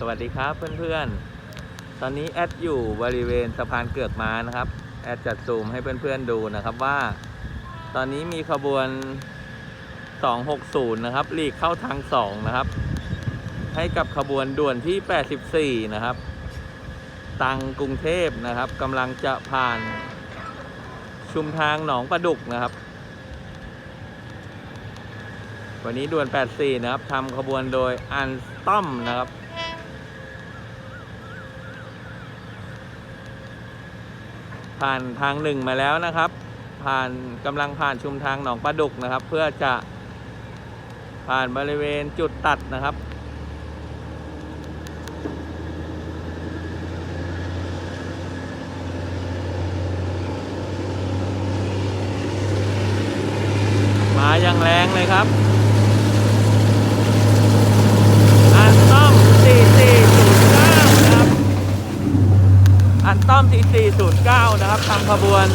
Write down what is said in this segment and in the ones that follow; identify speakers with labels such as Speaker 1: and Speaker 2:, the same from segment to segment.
Speaker 1: สวัสดีครับเพื่อนๆ ตอนนี้แอดอยู่บริเวณสะพานเกือกม้านะครับ แอดจัดซูมให้เพื่อนๆดูนะครับว่า ตอนนี้มีขบวน 260 นะครับหลีกเข้าทาง 2 นะครับ ให้กับขบวนด่วนที่ 84 นะครับ ตังกรุงเทพนะครับกำลังจะผ่านชุมทางหนองประดุกนะครับ วันนี้ด่วน 84 นะครับทำขบวนโดยอันต้อมนะครับ ผ่านทางหนึ่งมาแล้วนะครับ ผ่านกำลังผ่านชุมทางหนองปลาดุกนะครับ เพื่อจะผ่านบริเวณจุดตัดนะครับมาอย่างแรงเลยครับ 409 นะครับทำขบวน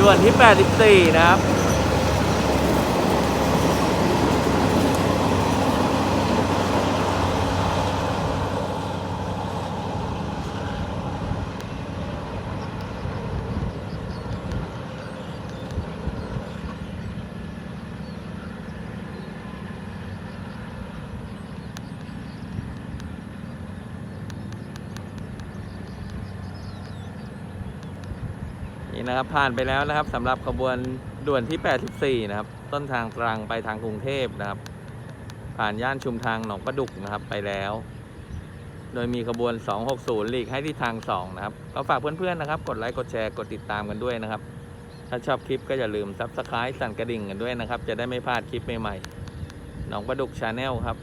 Speaker 1: ด่วนที่ 84 นะครับ นี่นะครับผ่านไปแล้วนะครับสำหรับขบวนด่วนที่ 84 นะครับ ต้นทางตรังไปทางกรุงเทพนะครับ ผ่านย่านชุมทางหนองประดุกนะครับไปแล้ว โดยมีขบวน 260หลีกให้ที่ทาง 2 นะครับก็ฝากเพื่อนๆนะครับ กดไลค์กดแชร์กดติดตามกันด้วยนะครับ ถ้าชอบคลิปก็อย่าลืมซับสไครต์สั่นกระดิ่งกันด้วยนะครับ จะได้ไม่พลาดคลิปใหม่ๆหนองประดุกชาแนลครับ